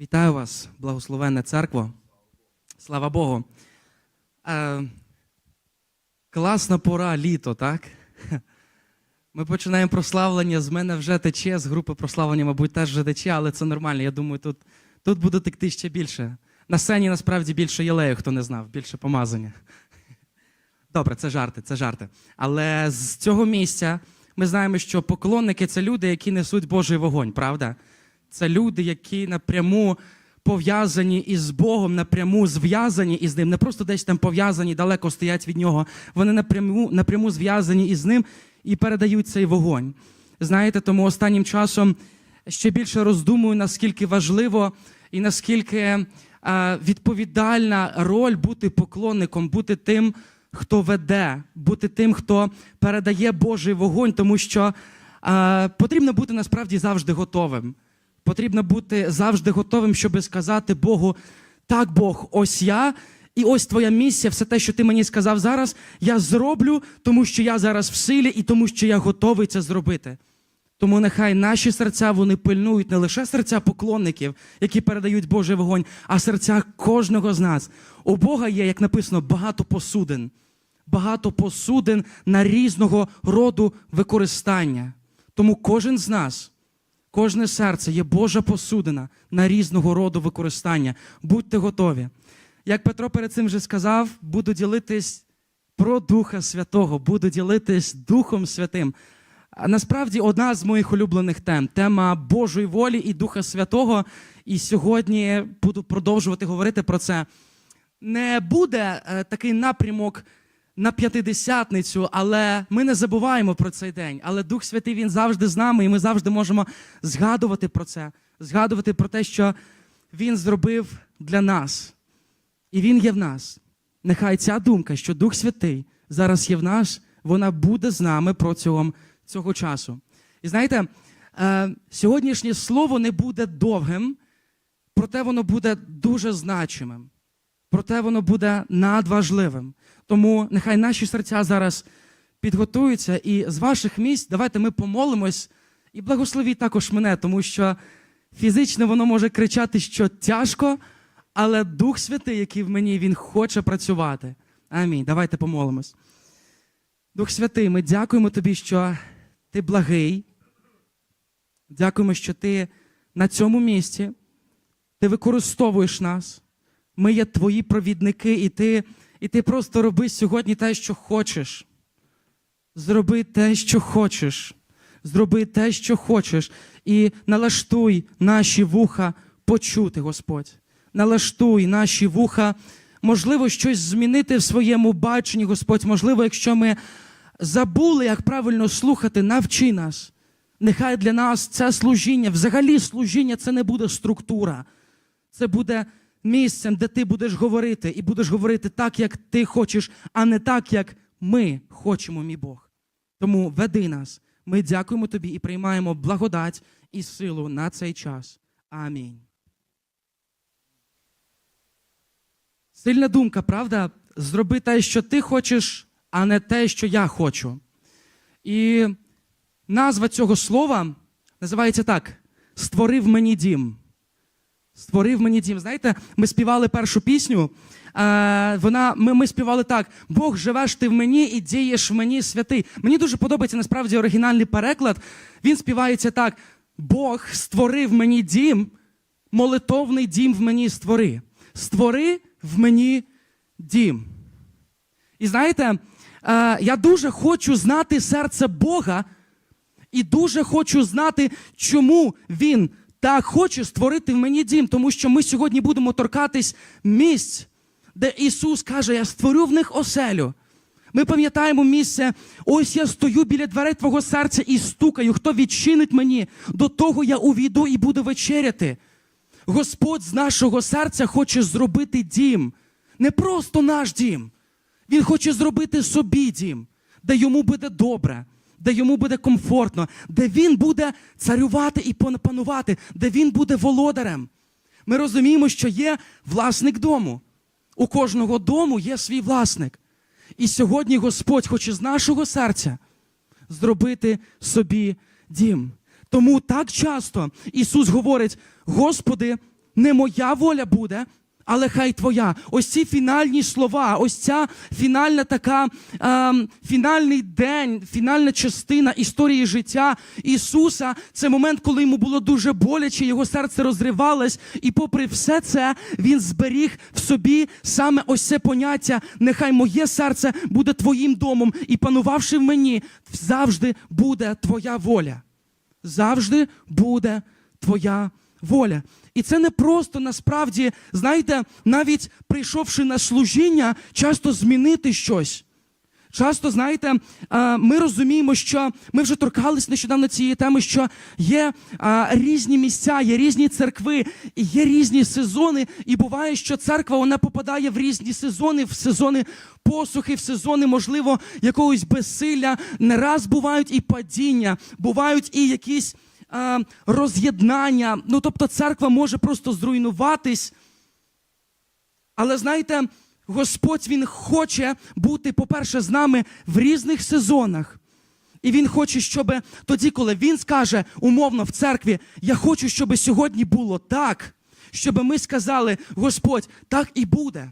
Вітаю вас, благословенна церква. Слава Богу. Е, класна пора літо, так? Ми починаємо прославлення. З мене вже тече, з групи прославлення, мабуть, теж вже тече, але це нормально. Я думаю, тут, тут буде текти ще більше. На сцені насправді більше єлею, хто не знав, більше помазання. Добре, це жарти, це жарти. Але з цього місця ми знаємо, що поклонники це люди, які несуть Божий вогонь, правда? Це люди, які напряму пов'язані із Богом, напряму зв'язані із ним. Не просто десь там пов'язані, далеко стоять від нього. Вони напряму, напряму зв'язані із ним і передають цей вогонь. Знаєте, тому останнім часом ще більше роздумую, наскільки важливо і наскільки е, відповідальна роль бути поклонником, бути тим, хто веде, бути тим, хто передає Божий вогонь, тому що е, потрібно бути насправді завжди готовим. Потрібно бути завжди готовим, щоб сказати Богу: так, Бог, ось я, і ось твоя місія, все те, що ти мені сказав зараз, я зроблю, тому що я зараз в силі і тому, що я готовий це зробити. Тому нехай наші серця вони пильнують не лише серця поклонників, які передають Божий вогонь, а серця кожного з нас. У Бога є, як написано, багато посудин, багато посудин на різного роду використання. Тому кожен з нас. Кожне серце є Божа посудина на різного роду використання. Будьте готові. Як Петро перед цим вже сказав, буду ділитись про Духа Святого, буду ділитись Духом Святим. А Насправді одна з моїх улюблених тем тема Божої волі і Духа Святого. І сьогодні буду продовжувати говорити про це. Не буде е, такий напрямок на п'ятидесятницю, але ми не забуваємо про цей день. Але Дух Святий він завжди з нами, і ми завжди можемо згадувати про це, згадувати про те, що Він зробив для нас. І Він є в нас. Нехай ця думка, що Дух Святий зараз є в нас, вона буде з нами протягом цього часу. І знаєте, е, сьогоднішнє слово не буде довгим, проте воно буде дуже значимим. Проте воно буде надважливим. Тому нехай наші серця зараз підготуються, і з ваших місць давайте ми помолимось і благословіть також мене, тому що фізично воно може кричати, що тяжко, але Дух Святий, який в мені, він хоче працювати. Амінь. Давайте помолимось. Дух Святий, ми дякуємо тобі, що ти благий. Дякуємо, що ти на цьому місці, ти використовуєш нас. Ми є твої провідники, і ти, і ти просто роби сьогодні те, що хочеш. Зроби те, що хочеш. Зроби те, що хочеш. І налаштуй наші вуха почути, Господь. Налаштуй наші вуха, можливо, щось змінити в своєму баченні, Господь. Можливо, якщо ми забули, як правильно слухати, навчи нас. Нехай для нас це служіння, взагалі служіння це не буде структура. Це буде місцем, де ти будеш говорити, і будеш говорити так, як ти хочеш, а не так, як ми хочемо, мій Бог. Тому веди нас. Ми дякуємо тобі і приймаємо благодать і силу на цей час. Амінь. Сильна думка, правда? Зроби те, що ти хочеш, а не те, що я хочу. І назва цього слова називається так: Створив мені дім. Створив мені дім. Знаєте, ми співали першу пісню. Е, вона, ми, ми співали так: Бог живеш ти в мені і дієш в мені святий. Мені дуже подобається насправді оригінальний переклад. Він співається так: Бог створив мені дім, молитовний дім в мені створи. Створи в мені дім. І знаєте, е, я дуже хочу знати серце Бога і дуже хочу знати, чому Він так хоче створити в мені дім, тому що ми сьогодні будемо торкатись місць, де Ісус каже: Я створю в них оселю. Ми пам'ятаємо місце, ось я стою біля дверей твого серця і стукаю. Хто відчинить мені, до того я увійду і буду вечеряти. Господь з нашого серця хоче зробити дім, не просто наш дім. Він хоче зробити собі дім, де йому буде добре, де йому буде комфортно, де він буде царювати і панувати, де він буде володарем. Ми розуміємо, що є власник дому. У кожного дому є свій власник. І сьогодні Господь хоче з нашого серця зробити собі дім. Тому так часто Ісус говорить: Господи, не моя воля буде, але хай твоя. Ось ці фінальні слова, ось ця фінальна така, ем, фінальний день, фінальна частина історії життя Ісуса. Це момент, коли йому було дуже боляче, його серце розривалось, і попри все це, він зберіг в собі саме ось це поняття. Нехай моє серце буде твоїм домом, і панувавши в мені, завжди буде твоя воля. Завжди буде твоя воля. І це не просто насправді, знаєте, навіть прийшовши на служіння, часто змінити щось. Часто, знаєте, ми розуміємо, що ми вже торкались нещодавно цієї теми, що є різні місця, є різні церкви, є різні сезони. І буває, що церква вона попадає в різні сезони, в сезони посухи, в сезони, можливо, якогось безсилля. Не раз бувають і падіння, бувають і якісь роз'єднання. Ну, тобто, церква може просто зруйнуватись. Але знаєте, Господь Він хоче бути, по-перше, з нами в різних сезонах. І Він хоче, щоб тоді, коли Він скаже умовно в церкві, я хочу, щоб сьогодні було так, щоб ми сказали, Господь, так і буде.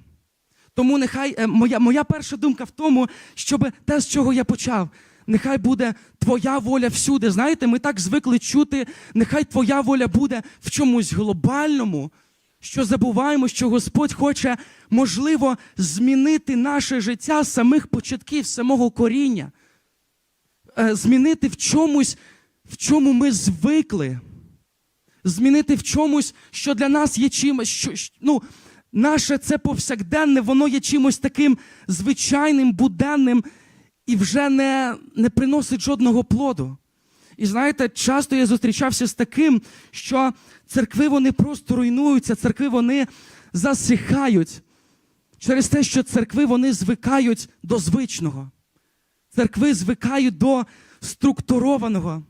Тому нехай е, моя, моя перша думка в тому, щоб те, з чого я почав, нехай буде твоя воля всюди. Знаєте, ми так звикли чути, нехай твоя воля буде в чомусь глобальному, що забуваємо, що Господь хоче, можливо, змінити наше життя з самих початків, з самого коріння, Е, змінити в чомусь, в чому ми звикли, змінити в чомусь, що для нас є чимось, що, ну, наше це повсякденне, воно є чимось таким звичайним, буденним і вже не, не приносить жодного плоду. І знаєте, часто я зустрічався з таким, що церкви вони просто руйнуються, церкви вони засихають через те, що церкви вони звикають до звичного. Церкви звикають до структурованого.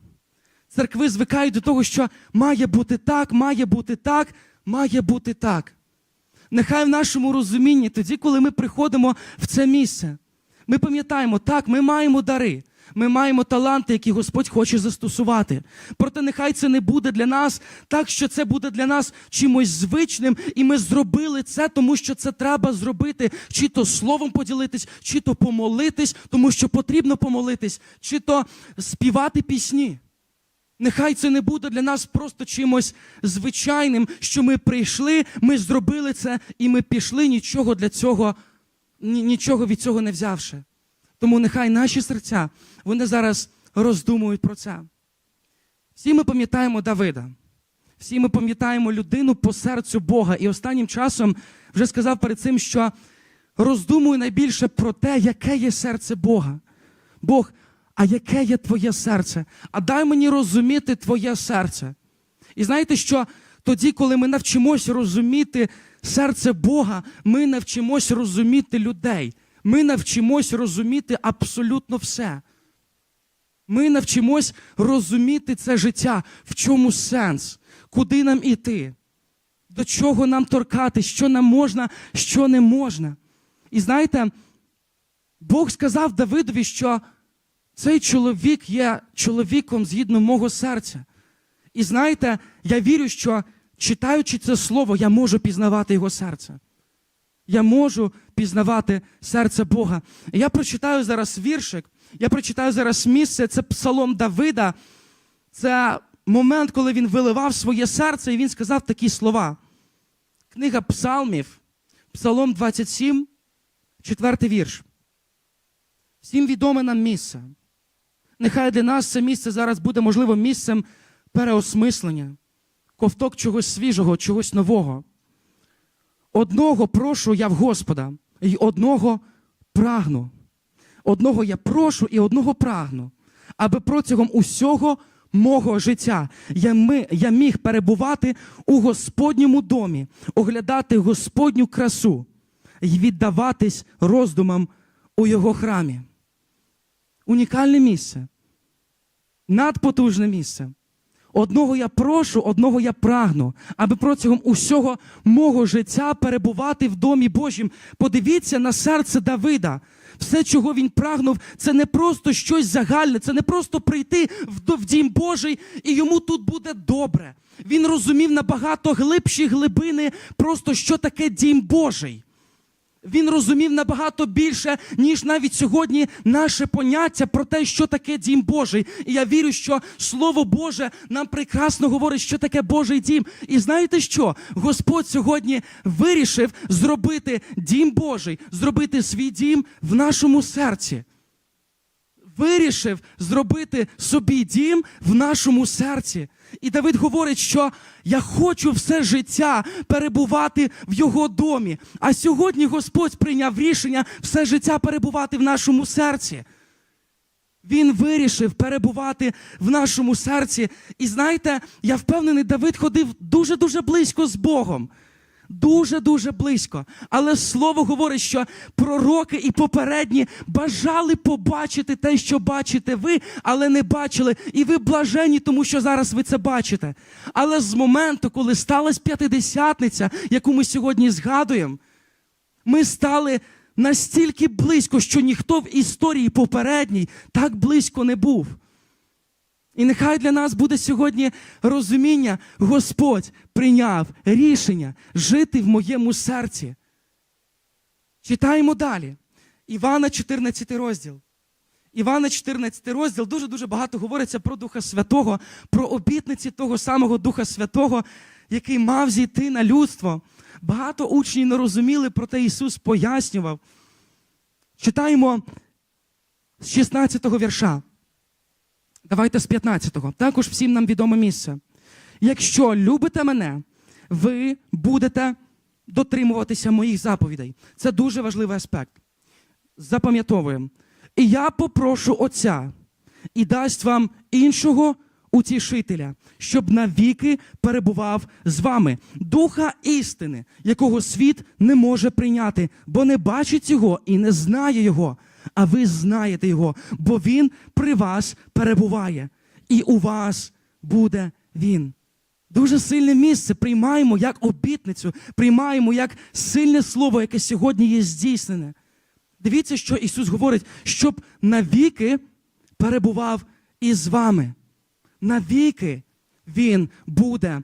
Церкви звикають до того, що має бути так, має бути так, має бути так. Нехай в нашому розумінні, тоді, коли ми приходимо в це місце, ми пам'ятаємо, так, ми маємо дари, ми маємо таланти, які Господь хоче застосувати. Проте нехай це не буде для нас так, що це буде для нас чимось звичним, і ми зробили це, тому що це треба зробити, чи то словом поділитись, чи то помолитись, тому що потрібно помолитись, чи то співати пісні. Нехай це не буде для нас просто чимось звичайним, що ми прийшли, ми зробили це і ми пішли, нічого для цього, нічого від цього не взявши. Тому нехай наші серця, вони зараз роздумують про це. Всі ми пам'ятаємо Давида. Всі ми пам'ятаємо людину по серцю Бога. І останнім часом вже сказав перед цим, що роздумую найбільше про те, яке є серце Бога. Бог, а яке є твоє серце? А дай мені розуміти твоє серце. І знаєте, що тоді, коли ми навчимося розуміти серце Бога, ми навчимось розуміти людей. Ми навчимось розуміти абсолютно все. Ми навчимось розуміти це життя, в чому сенс, куди нам іти, до чого нам торкати, що нам можна, що не можна. І знаєте, Бог сказав Давидові, що цей чоловік є чоловіком згідно мого серця. І знаєте, я вірю, що читаючи це слово, я можу пізнавати його серце. Я можу пізнавати серце Бога. Я прочитаю зараз віршик, я прочитаю зараз місце, це Псалом Давида. Це момент, коли він виливав своє серце, і він сказав такі слова. Книга Псалмів, Псалом 27, четвертий вірш. Всім відоме нам місце. Нехай для нас це місце зараз буде, можливо, місцем переосмислення, ковток чогось свіжого, чогось нового. Одного прошу я в Господа, і одного прагну. Одного я прошу і одного прагну, аби протягом усього мого життя я, ми, я міг перебувати у Господньому домі, оглядати Господню красу і віддаватись роздумам у його храмі. Унікальне місце, надпотужне місце. Одного я прошу, одного я прагну, аби протягом усього мого життя перебувати в домі Божім. Подивіться на серце Давида. все, чого він прагнув, це не просто щось загальне, це не просто прийти в, дім Божий і йому тут буде добре. Він розумів набагато глибші глибини, просто що таке дім Божий. Він розумів набагато більше, ніж навіть сьогодні наше поняття про те, що таке дім Божий. І я вірю, що Слово Боже нам прекрасно говорить, що таке Божий дім. І знаєте що? Господь сьогодні вирішив зробити дім Божий, зробити свій дім в нашому серці. Вирішив зробити собі дім в нашому серці. І Давид говорить, що я хочу все життя перебувати в його домі. А сьогодні Господь прийняв рішення все життя перебувати в нашому серці. Він вирішив перебувати в нашому серці. І знаєте, я впевнений, Давид ходив дуже-дуже близько з Богом. Дуже-дуже близько. Але слово говорить, що пророки і попередні бажали побачити те, що бачите ви, але не бачили. І ви блажені, тому що зараз ви це бачите. Але з моменту, коли сталася п'ятидесятниця, яку ми сьогодні згадуємо, ми стали настільки близько, що ніхто в історії попередній так близько не був. І нехай для нас буде сьогодні розуміння, Господь прийняв рішення жити в моєму серці. Читаємо далі. Івана 14 розділ. Івана 14 розділ дуже-дуже багато говориться про Духа Святого, про обітниці того самого Духа Святого, який мав зійти на людство. Багато учнів не розуміли, проте Ісус пояснював. Читаємо з 16 вірша. Давайте з 15-го. Також всім нам відоме місце. Якщо любите мене, ви будете дотримуватися моїх заповідей. Це дуже важливий аспект. Запам'ятовуємо. І я попрошу Отця і дасть вам іншого утішителя, щоб навіки перебував з вами, духа істини, якого світ не може прийняти, бо не бачить його і не знає його. А ви знаєте його, бо він при вас перебуває, і у вас буде він. Дуже сильне місце приймаємо як обітницю, приймаємо як сильне слово, яке сьогодні є здійснене. Дивіться, що Ісус говорить, щоб навіки перебував із вами. Навіки Він буде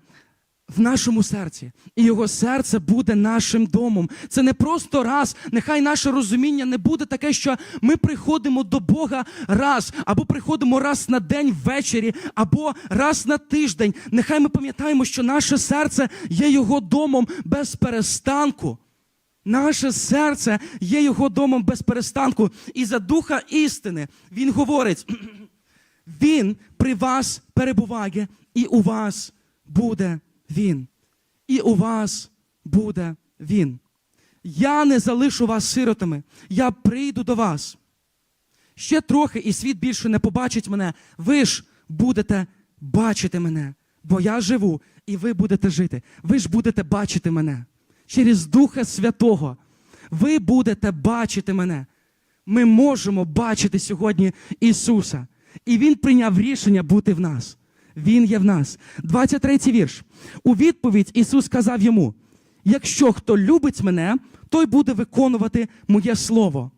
в нашому серці, і його серце буде нашим домом. Це не просто раз. Нехай наше розуміння не буде таке, що ми приходимо до Бога раз, або приходимо раз на день ввечері, або раз на тиждень. Нехай ми пам'ятаємо, що наше серце є його домом без перестанку. Наше серце є його домом без перестанку. І за духа істини він говорить: він при вас перебуває, і у вас буде він. І у вас буде він. Я не залишу вас сиротами, я прийду до вас. Ще трохи, і світ більше не побачить мене. Ви ж будете бачити мене, бо я живу, і ви будете жити. Ви ж будете бачити мене через Духа Святого. Ви будете бачити мене. Ми можемо бачити сьогодні Ісуса. І Він прийняв рішення бути в нас. Він є в нас. 23 вірш. У відповідь Ісус сказав йому: якщо хто любить мене, той буде виконувати моє слово.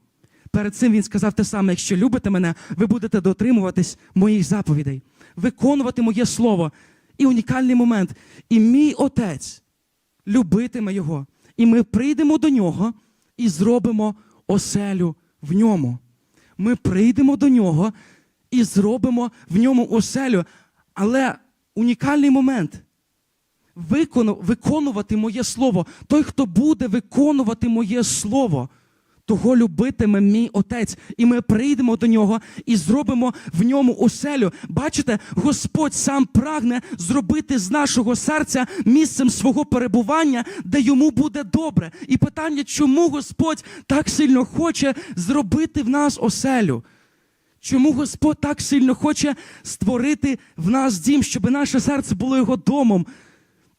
Перед цим він сказав те саме: якщо любите мене, ви будете дотримуватись моїх заповідей, виконувати моє слово. І унікальний момент. І мій отець любитиме його. І ми прийдемо до нього і зробимо оселю в ньому. Ми прийдемо до нього і зробимо в ньому оселю. Але унікальний момент. Виконувати моє слово. Той, хто буде виконувати моє слово, того любитиме мій отець. І ми прийдемо до нього і зробимо в ньому оселю. Бачите, Господь сам прагне зробити з нашого серця місцем свого перебування, де йому буде добре. І питання, чому Господь так сильно хоче зробити в нас оселю? Чому Господь так сильно хоче створити в нас дім, щоб наше серце було його домом?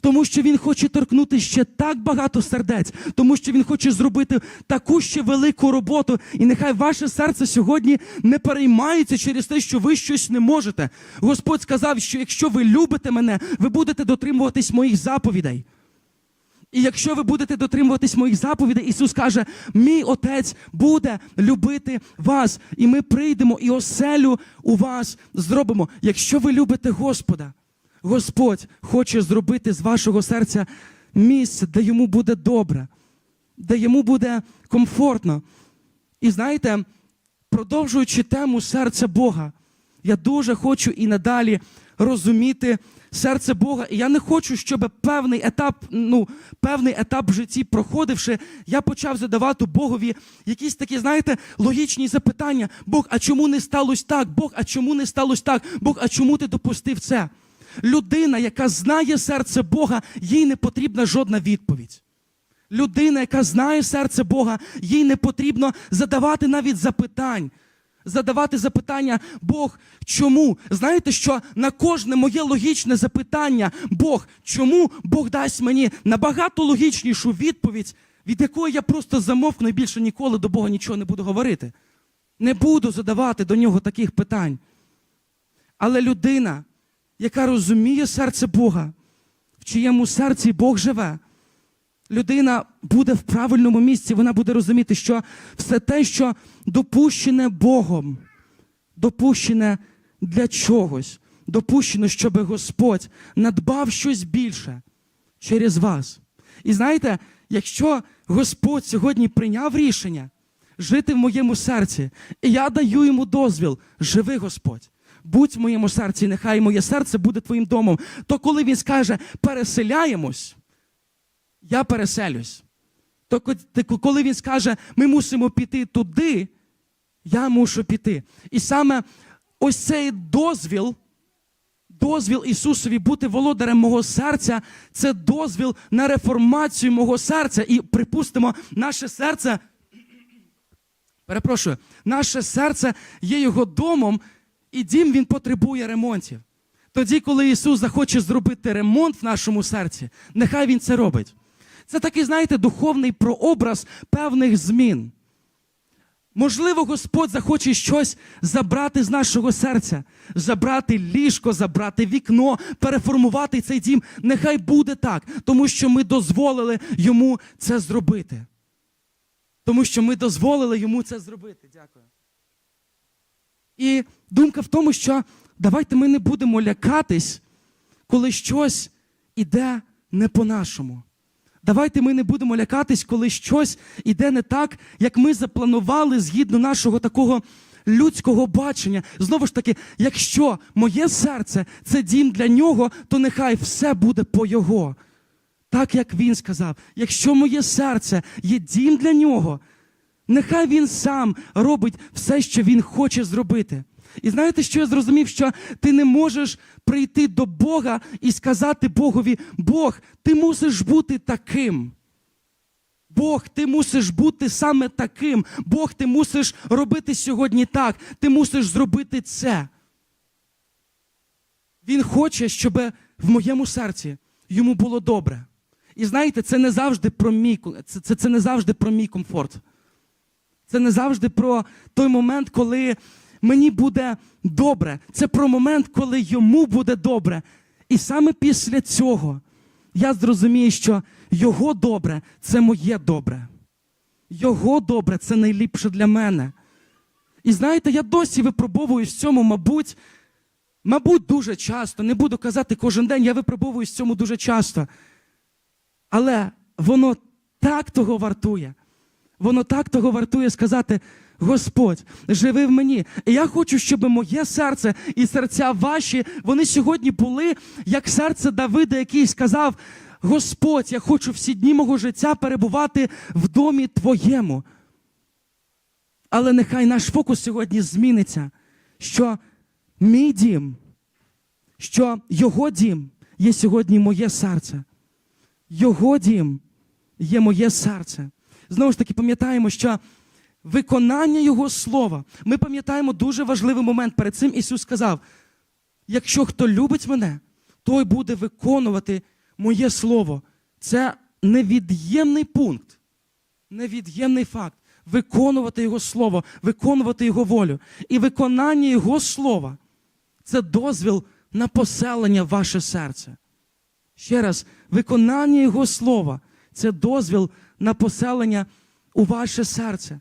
Тому що Він хоче торкнути ще так багато сердець, тому що Він хоче зробити таку ще велику роботу. І нехай ваше серце сьогодні не переймається через те, що ви щось не можете. Господь сказав, що якщо ви любите мене, ви будете дотримуватись моїх заповідей. І якщо ви будете дотримуватись моїх заповідей, Ісус каже: мій Отець буде любити вас, і ми прийдемо і оселю у вас зробимо. Якщо ви любите Господа, Господь хоче зробити з вашого серця місце, де йому буде добре, де йому буде комфортно. І знаєте, продовжуючи тему серця Бога, я дуже хочу і надалі розуміти серце Бога. І я не хочу, щоб певний етап, ну, певний етап в житті проходивши, я почав задавати Богові якісь такі, знаєте, логічні запитання. Бог, а чому не сталося так? Бог, а чому не сталося так? Бог, а чому ти допустив це? Людина, яка знає серце Бога, їй не потрібна жодна відповідь. Людина, яка знає серце Бога, їй не потрібно задавати навіть запитань. Задавати запитання, Бог, чому? Знаєте, що на кожне моє логічне запитання, Бог, чому Бог дасть мені набагато логічнішу відповідь, від якої я просто замовкну і більше ніколи до Бога нічого не буду говорити. Не буду задавати до нього таких питань. Але людина, яка розуміє серце Бога, в чиєму серці Бог живе, людина буде в правильному місці, вона буде розуміти, що все те, що допущене Богом, допущене для чогось, допущено, щоб Господь надбав щось більше через вас. І знаєте, якщо Господь сьогодні прийняв рішення жити в моєму серці, і я даю йому дозвіл, живи Господь. Будь в моєму серці, нехай моє серце буде твоїм домом. То коли він скаже, переселяємось, я переселюсь. То коли він скаже, ми мусимо піти туди, я мушу піти. І саме ось цей дозвіл, дозвіл Ісусові бути володарем мого серця, це дозвіл на реформацію мого серця. І припустимо, наше серце, перепрошую, наше серце є його домом, і дім він потребує ремонтів. Тоді, коли Ісус захоче зробити ремонт в нашому серці, нехай Він це робить. Це такий, знаєте, духовний прообраз певних змін. Можливо, Господь захоче щось забрати з нашого серця, забрати ліжко, забрати вікно, переформувати цей дім. Нехай буде так, тому що ми дозволили йому це зробити. Тому що ми дозволили йому це зробити. Дякую. І думка в тому, що давайте ми не будемо лякатись, коли щось іде не по-нашому. Давайте ми не будемо лякатись, коли щось іде не так, як ми запланували згідно нашого такого людського бачення. Знову ж таки, якщо моє серце це дім для нього, то нехай все буде по його. Так як він сказав, якщо моє серце є дім для нього, нехай він сам робить все, що він хоче зробити. І знаєте, що я зрозумів? Що ти не можеш прийти до Бога і сказати Богові: Бог, ти мусиш бути таким. Бог, ти мусиш бути саме таким. Бог, ти мусиш робити сьогодні так. Ти мусиш зробити це. Він хоче, щоб в моєму серці йому було добре. І знаєте, це не завжди про мій, це, це, це не завжди про мій комфорт. Це не завжди про той момент, коли мені буде добре. Це про момент, коли йому буде добре. І саме після цього я зрозумію, що його добре це моє добре. Його добре це найліпше для мене. І знаєте, я досі випробовуюсь в цьому, мабуть, мабуть, дуже часто. Не буду казати кожен день, я випробовуюсь в цьому дуже часто. Але воно так того вартує. Воно так того вартує сказати: Господь, живи в мені. І я хочу, щоб моє серце і серця ваші, вони сьогодні були, як серце Давида, який сказав: Господь, я хочу всі дні мого життя перебувати в домі Твоєму. Але нехай наш фокус сьогодні зміниться, що мій дім, що його дім є сьогодні моє серце. Його дім є моє серце. Знову ж таки, пам'ятаємо, що виконання Його слова. Ми пам'ятаємо дуже важливий момент. Перед цим Ісус сказав: якщо хто любить мене, той буде виконувати моє слово. Це невід'ємний пункт, невід'ємний факт. Виконувати Його слово, виконувати Його волю. І виконання Його слова це дозвіл на поселення в ваше серце. Ще раз, виконання Його слова це дозвіл на поселення у ваше серце.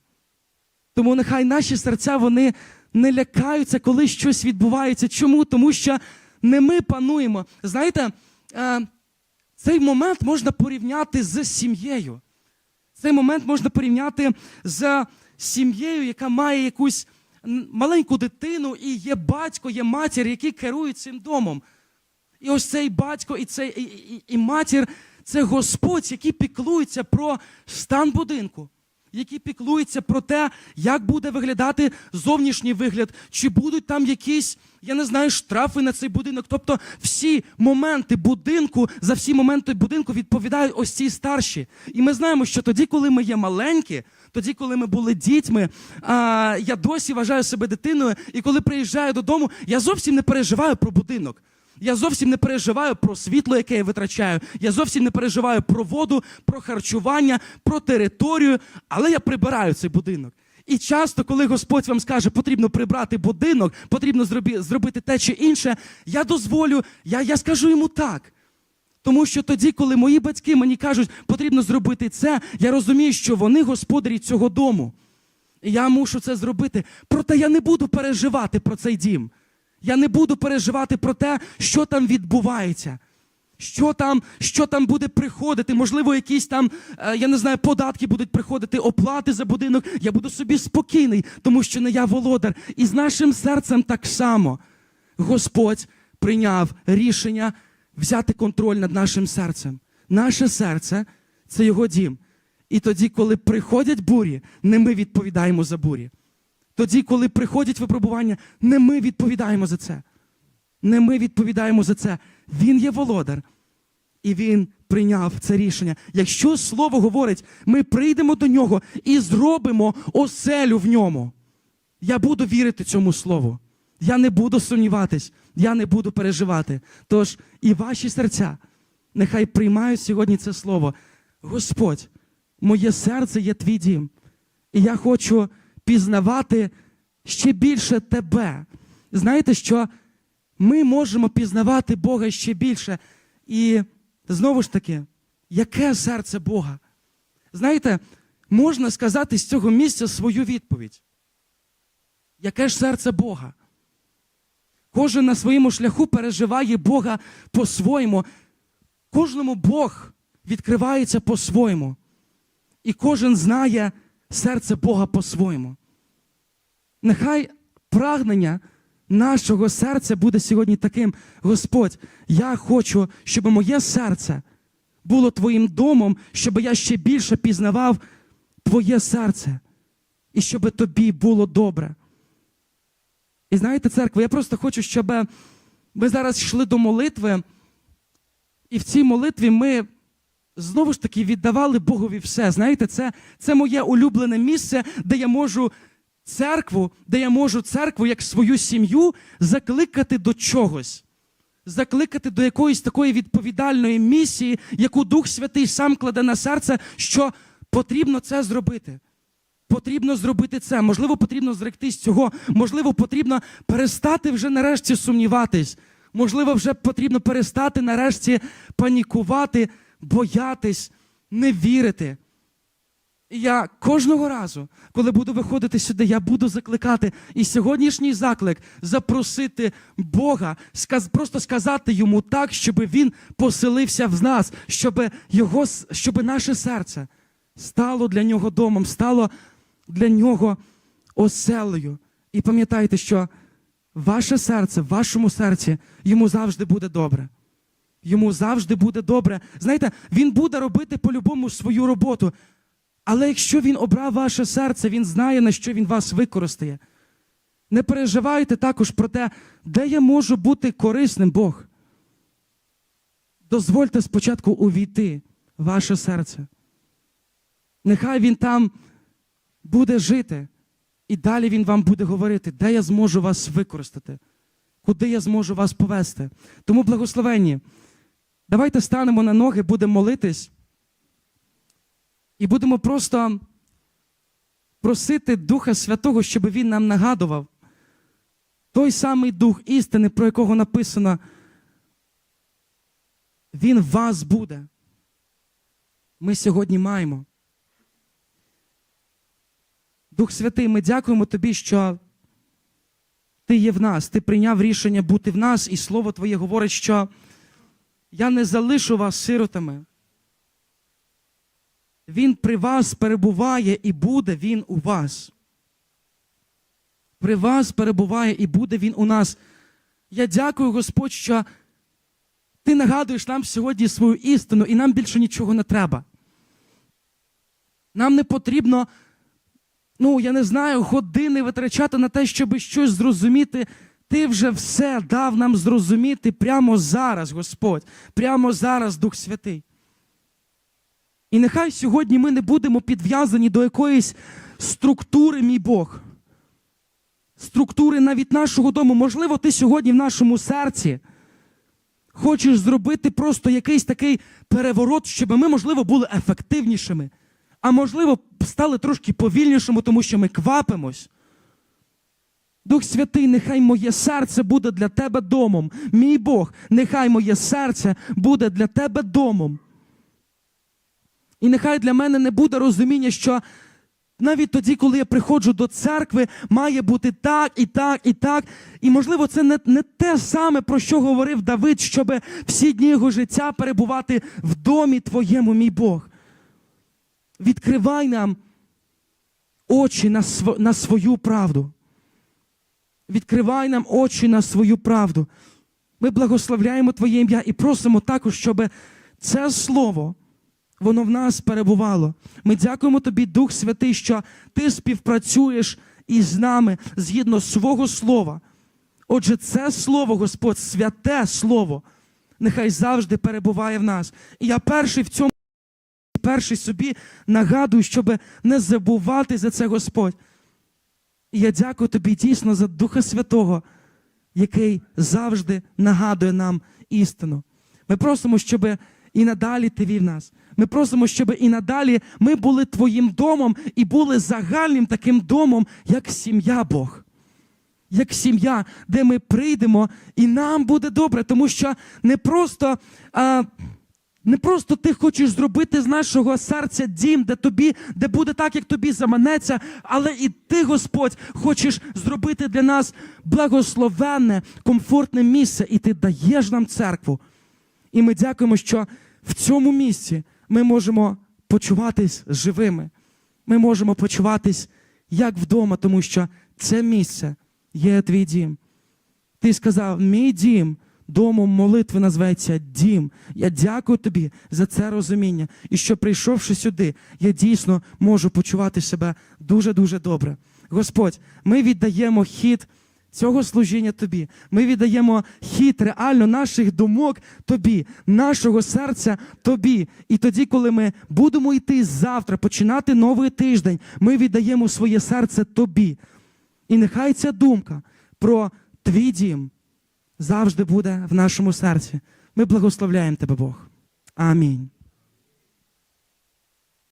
Тому нехай наші серця вони не лякаються, коли щось відбувається. Чому? Тому що не ми пануємо. Знаєте, е, цей момент можна порівняти з сім'єю. Цей момент можна порівняти з сім'єю, яка має якусь маленьку дитину, і є батько, є матір, які керують цим домом. І ось цей батько і, цей, і, і, і матір це Господь, який піклується про стан будинку, який піклується про те, як буде виглядати зовнішній вигляд, чи будуть там якісь, я не знаю, штрафи на цей будинок. Тобто всі моменти будинку, за всі моменти будинку відповідають ось ці старші. І ми знаємо, що тоді, коли ми є маленькі, тоді, коли ми були дітьми, а, я досі вважаю себе дитиною, і коли приїжджаю додому, я зовсім не переживаю про будинок. Я зовсім не переживаю про світло, яке я витрачаю. Я зовсім не переживаю про воду, про харчування, про територію, але я прибираю цей будинок. І часто, коли Господь вам скаже, потрібно прибрати будинок, потрібно зробити те чи інше, я дозволю, я, я скажу йому так. Тому що тоді, коли мої батьки мені кажуть, потрібно зробити це, я розумію, що вони господарі цього дому. І я мушу це зробити. Проте я не буду переживати про цей дім. Я не буду переживати про те, що там відбувається. Що там, що там буде приходити? Можливо, якісь там, е, я не знаю, податки будуть приходити, оплати за будинок. Я буду собі спокійний, тому що не я володар. І з нашим серцем так само. Господь прийняв рішення взяти контроль над нашим серцем. Наше серце це його дім. І тоді, коли приходять бурі, не ми відповідаємо за бурі. Тоді, коли приходять випробування, не ми відповідаємо за це. Не ми відповідаємо за це. Він є володар. І він прийняв це рішення. Якщо слово говорить, ми прийдемо до нього і зробимо оселю в ньому. Я буду вірити цьому слову. Я не буду сумніватись, я не буду переживати. Тож і ваші серця нехай приймають сьогодні це слово. Господь, моє серце є твій дім. І я хочу пізнавати ще більше тебе. Знаєте, що ми можемо пізнавати Бога ще більше. І знову ж таки, яке серце Бога? Знаєте, можна сказати з цього місця свою відповідь. Яке ж серце Бога? Кожен на своєму шляху переживає Бога по-своєму. Кожному Бог відкривається по-своєму. І кожен знає серце Бога по-своєму. Нехай прагнення нашого серця буде сьогодні таким. Господь, я хочу, щоб моє серце було Твоїм домом, щоб я ще більше пізнавав Твоє серце, і щоб тобі було добре. І знаєте, церква, я просто хочу, щоб ми зараз йшли до молитви, і в цій молитві ми знову ж таки віддавали Богові все. Знаєте, це, це моє улюблене місце, де я можу церкву, де я можу церкву як свою сім'ю закликати до чогось. Закликати до якоїсь такої відповідальної місії, яку Дух Святий сам кладе на серце, що потрібно це зробити. Потрібно зробити це. Можливо, потрібно зректись цього. Можливо, потрібно перестати вже нарешті сумніватись. Можливо, вже потрібно перестати нарешті панікувати, боятись, не вірити. І я кожного разу, коли буду виходити сюди, я буду закликати. І сьогоднішній заклик запросити Бога, сказ, просто сказати йому так, щоб він поселився в нас, щоб, його, щоб наше серце стало для нього домом, стало для нього оселею. І пам'ятайте, що ваше серце, в вашому серці, йому завжди буде добре. Йому завжди буде добре. Знаєте, він буде робити по-любому свою роботу. Але якщо він обрав ваше серце, він знає, на що він вас використає. Не переживайте також про те, де я можу бути корисним Бог. Дозвольте спочатку увійти в ваше серце. Нехай він там буде жити, і далі він вам буде говорити, де я зможу вас використати, куди я зможу вас повести. Тому благословенні. Давайте станемо на ноги, будемо молитись. І будемо просто просити Духа Святого, щоб Він нам нагадував той самий Дух істини, про якого написано, Він в вас буде. ми сьогодні маємо. Дух Святий, ми дякуємо тобі, що ти є в нас, ти прийняв рішення бути в нас, і Слово Твоє говорить, що я не залишу вас сиротами. Він при вас перебуває і буде він у вас. При вас перебуває і буде він у нас. Я дякую, Господь, що ти нагадуєш нам сьогодні свою істину, і нам більше нічого не треба. Нам не потрібно, ну, я не знаю, години витрачати на те, щоб щось зрозуміти. Ти вже все дав нам зрозуміти прямо зараз, Господь, прямо зараз, Дух Святий. І нехай сьогодні ми не будемо підв'язані до якоїсь структури, мій Бог. Структури навіть нашого дому. Можливо, ти сьогодні в нашому серці хочеш зробити просто якийсь такий переворот, щоб ми, можливо, були ефективнішими, а можливо, стали трошки повільнішими, тому що ми квапимось. Дух Святий, нехай моє серце буде для тебе домом. Мій Бог, нехай моє серце буде для тебе домом. І нехай для мене не буде розуміння, що навіть тоді, коли я приходжу до церкви, має бути так і так, і так. І, можливо, це не, не те саме, про що говорив Давид, щоб всі дні його життя перебувати в домі твоєму, мій Бог. Відкривай нам очі на, св... на свою правду. Відкривай нам очі на свою правду. Ми благословляємо Твоє ім'я і просимо також, щоб це слово воно в нас перебувало. Ми дякуємо тобі, Дух Святий, що ти співпрацюєш із нами згідно свого слова. Отже, це слово, Господь, святе слово, нехай завжди перебуває в нас. І я перший в цьому, перший собі нагадую, щоб не забувати за це, Господь. І я дякую тобі дійсно за Духа Святого, який завжди нагадує нам істину. Ми просимо, щоб і надалі ти вів нас. Ми просимо, щоб і надалі ми були твоїм домом і були загальним таким домом, як сім'я Бог. Як сім'я, де ми прийдемо, і нам буде добре, тому що не просто, а, не просто ти хочеш зробити з нашого серця дім, де тобі, де буде так, як тобі заманеться, але і ти, Господь, хочеш зробити для нас благословенне, комфортне місце, і ти даєш нам церкву. І ми дякуємо, що в цьому місці ми можемо почуватись живими. Ми можемо почуватись як вдома, тому що це місце є твій дім. Ти сказав, мій дім, домом молитви називається дім. Я дякую тобі за це розуміння. І що, прийшовши сюди, я дійсно можу почувати себе дуже-дуже добре. Господь, ми віддаємо хід цього служіння тобі. Ми віддаємо хід реально наших думок тобі, нашого серця тобі. І тоді, коли ми будемо йти завтра, починати новий тиждень, ми віддаємо своє серце тобі. І нехай ця думка про твій дім завжди буде в нашому серці. Ми благословляємо тебе, Бог. Амінь.